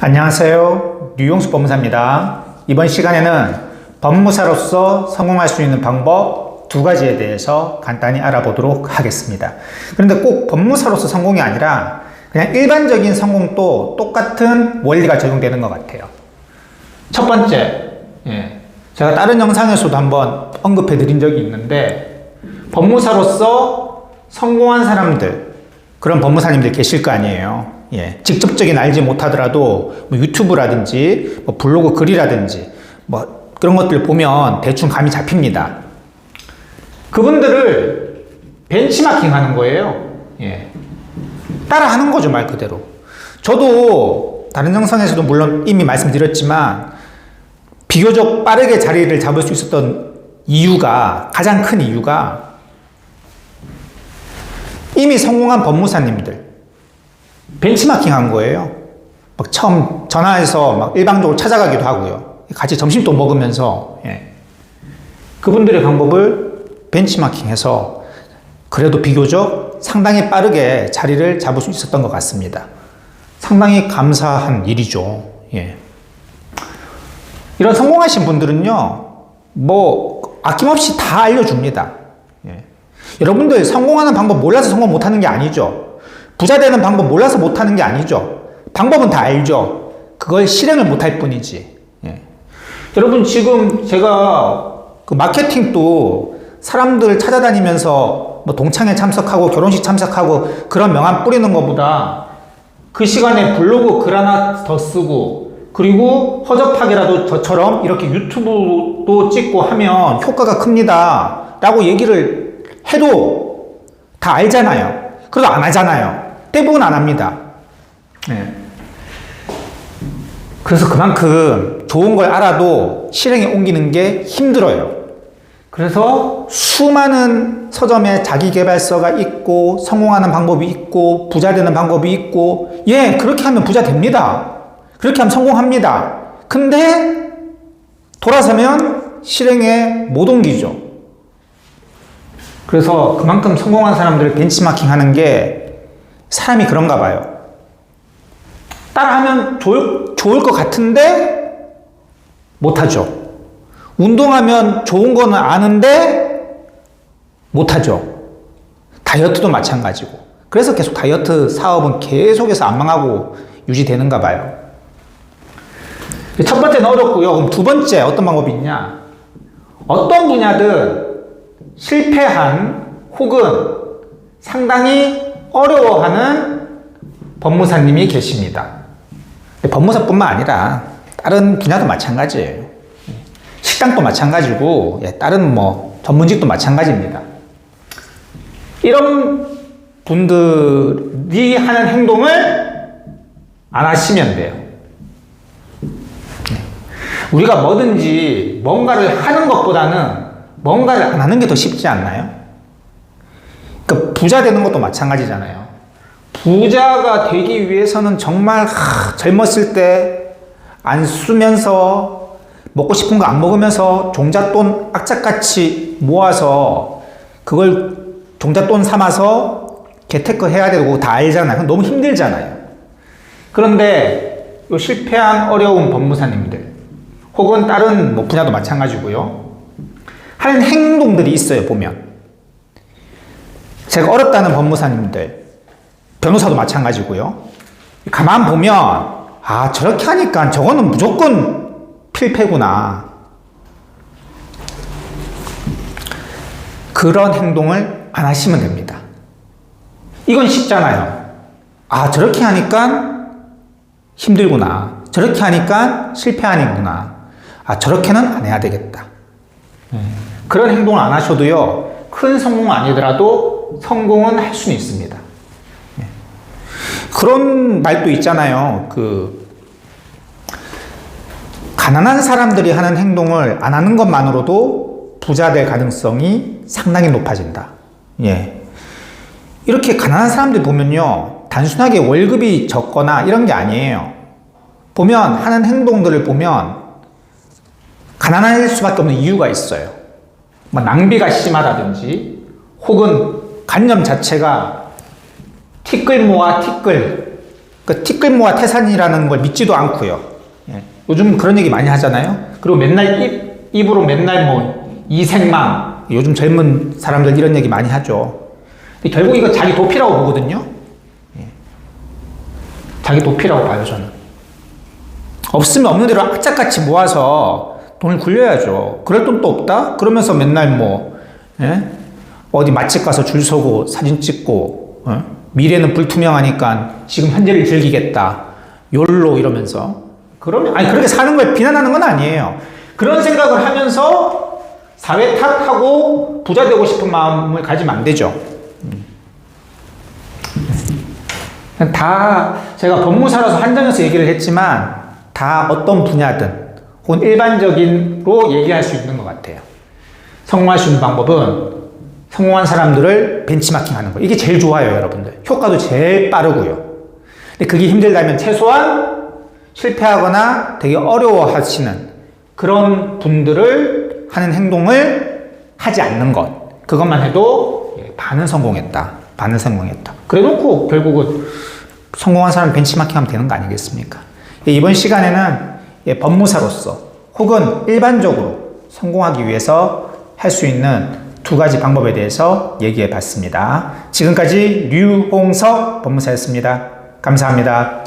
안녕하세요. 류용수 법무사입니다. 이번 시간에는 법무사로서 성공할 수 있는 방법 두 가지에 대해서 간단히 알아보도록 하겠습니다. 그런데 꼭 법무사로서 성공이 아니라 그냥 일반적인 성공도 똑같은 원리가 적용되는 것 같아요. 첫 번째, 예. 제가 다른 영상에서도 한번 언급해 드린 적이 있는데, 법무사로서 성공한 사람들, 그런 법무사님들 계실 거 아니에요. 예. 직접적인 알지 못하더라도 뭐 유튜브라든지 뭐 블로그 글이라든지 뭐 그런 것들 보면 대충 감이 잡힙니다. 그분들을 벤치마킹 하는 거예요. 예. 따라 하는 거죠, 말 그대로. 저도 다른 영상에서도 물론 이미 말씀드렸지만 비교적 빠르게 자리를 잡을 수 있었던 이유가 가장 큰 이유가 이미 성공한 법무사님들 벤치마킹 한 거예요. 막 처음 전화해서 막 일방적으로 찾아가기도 하고요. 같이 점심도 먹으면서 예. 그분들의 방법을 벤치마킹해서 그래도 비교적 상당히 빠르게 자리를 잡을 수 있었던 것 같습니다. 상당히 감사한 일이죠. 예. 이런 성공하신 분들은요, 뭐 아낌없이 다 알려줍니다. 예. 여러분들 성공하는 방법 몰라서 성공 못하는 게 아니죠. 부자 되는 방법 몰라서 못하는 게 아니죠. 방법은 다 알죠. 그걸 실행을 못할 뿐이지. 예. 여러분 지금 제가 그 마케팅도 사람들 찾아다니면서 뭐 동창회 참석하고 결혼식 참석하고 그런 명함 뿌리는 것보다 그 시간에 블로그 글 하나 더 쓰고 그리고 허접하게라도 저처럼 이렇게 유튜브도 찍고 하면 효과가 큽니다. 라고 얘기를 해도 다 알잖아요. 그래도 안 하잖아요. 대부분 안 합니다. 네. 그래서 그만큼 좋은 걸 알아도 실행에 옮기는 게 힘들어요. 그래서 수많은 서점에 자기개발서가 있고 성공하는 방법이 있고 부자 되는 방법이 있고 예 그렇게 하면 부자 됩니다. 그렇게 하면 성공합니다. 근데 돌아서면 실행에 못 옮기죠. 그래서 그만큼 성공한 사람들을 벤치마킹 하는 게 사람이 그런가 봐요. 따라하면 좋을, 좋을 것 같은데 못하죠. 운동하면 좋은 거는 아는데 못하죠. 다이어트도 마찬가지고. 그래서 계속 다이어트 사업은 계속해서 안 망하고 유지되는가 봐요. 첫 번째는 어렵고요. 그럼 두 번째 어떤 방법이 있냐? 어떤 분야든 실패한 혹은 상당히 어려워하는 법무사님이 계십니다. 법무사뿐만 아니라 다른 분야도 마찬가지예요. 식당도 마찬가지고 예, 다른 뭐 전문직도 마찬가지입니다. 이런 분들이 하는 행동을 안 하시면 돼요. 우리가 뭐든지 뭔가를 하는 것보다는 뭔가를 안 하는 게 더 쉽지 않나요? 그 부자 되는 것도 마찬가지잖아요. 부자가 되기 위해서는 정말 하, 젊었을 때 안 쓰면서 먹고 싶은 거 안 먹으면서 종잣돈 악착같이 모아서 그걸 종잣돈 삼아서 개테크 해야 되고 다 알잖아요. 너무 힘들잖아요. 그런데 요 실패한 어려운 법무사님들 혹은 다른 뭐 분야도 마찬가지고요. 하는 행동들이 있어요, 보면. 제가 어렵다는 법무사님들, 변호사도 마찬가지고요. 가만 보면, 아, 저렇게 하니까 저거는 무조건 필패구나. 그런 행동을 안 하시면 됩니다. 이건 쉽잖아요. 아, 저렇게 하니까 힘들구나. 저렇게 하니까 실패하는구나. 아, 저렇게는 안 해야 되겠다. 그런 행동을 안 하셔도요, 큰 성공 아니더라도 성공은 할 수는 있습니다. 예. 그런 말도 있잖아요. 그, 가난한 사람들이 하는 행동을 안 하는 것만으로도 부자 될 가능성이 상당히 높아진다. 예. 이렇게 가난한 사람들 보면요, 단순하게 월급이 적거나 이런 게 아니에요. 보면, 하는 행동들을 보면, 가난할 수밖에 없는 이유가 있어요. 뭐 낭비가 심하다든지 혹은 관념 자체가 티끌 모아 티끌 그 티끌모아 태산이라는 걸 믿지도 않고요. 예. 요즘 그런 얘기 많이 하잖아요. 그리고 맨날 입, 입으로 맨날 뭐 이생망 요즘 젊은 사람들 이런 얘기 많이 하죠. 근데 결국 이거 자기 도피라고 보거든요. 예. 자기 도피라고 봐요 저는. 없으면 없는 대로 악착같이 모아서 돈을 굴려야죠. 그럴 돈도 없다? 그러면서 맨날 뭐, 예? 어디 맛집 가서 줄 서고 사진 찍고, 어? 미래는 불투명하니까 지금 현재를 즐기겠다. 욜로 이러면서. 그러면, 아니, 그렇게 사는 걸 비난하는 건 아니에요. 그런 생각을 하면서 사회 탓하고 부자 되고 싶은 마음을 가지면 안 되죠. 음. 다 제가 법무사라서 한정해서 얘기를 했지만 다 어떤 분야든 혹은 일반적인로 얘기할 수 있는 것 같아요. 성공할 수 있는 방법은 성공한 사람들을 벤치마킹 하는 거. 이게 제일 좋아요, 여러분들. 효과도 제일 빠르고요. 근데 그게 힘들다면 최소한 실패하거나 되게 어려워 하시는 그런 분들을 하는 행동을 하지 않는 것. 그것만 해도 예, 반은 성공했다. 반은 성공했다. 그래 놓고 결국은 성공한 사람 벤치마킹 하면 되는 거 아니겠습니까? 예, 이번 시간에는 예, 법무사로서 혹은 일반적으로 성공하기 위해서 할 수 있는 두 가지 방법에 대해서 얘기해 봤습니다. 지금까지 류홍석 법무사였습니다. 감사합니다.